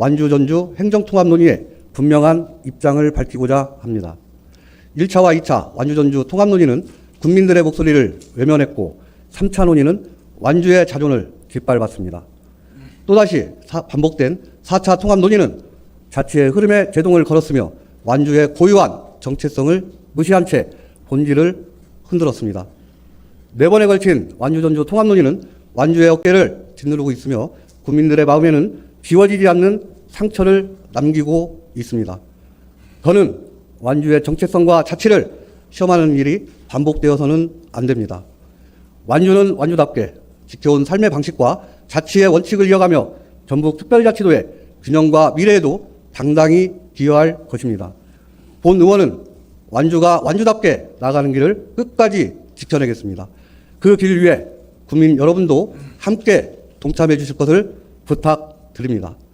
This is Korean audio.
완주 전주 행정통합 논의에 분명한 입장을 밝히고자 합니다. 1차와 2차 완주 전주 통합 논의는 국민들의 목소리를 외면했고 3차 논의는 완주의 자존을 짓밟았습니다. 또다시 사- 반복된 4차 통합 논의는 자치의 흐름에 제동을 걸었으며 완주의 고유한 정체성을 무시한 채 본질을 흔들었습니다. 네 번에 걸친 완주 전주 통합 논의는 완주의 어깨를 짓누르고 있으며 국민들의 마음에는 지워지지 않는 상처를 남기고 있습니다. 더는 완주의 정체성과 자치를 시험하는 일이 반복되어서는 안 됩니다. 완주는 완주답게 지켜온 삶의 방식과 자치의 원칙을 이어가며 전북 특별자치도의 균형과 미래에도 당당히 기여할 것입니다. 본 의원은 완주가 완주답게 나가는 길을 끝까지 지켜내겠습니다. 그 길 위에 국민 여러분도 함께 동참해 주실 것을 부탁 드립니다.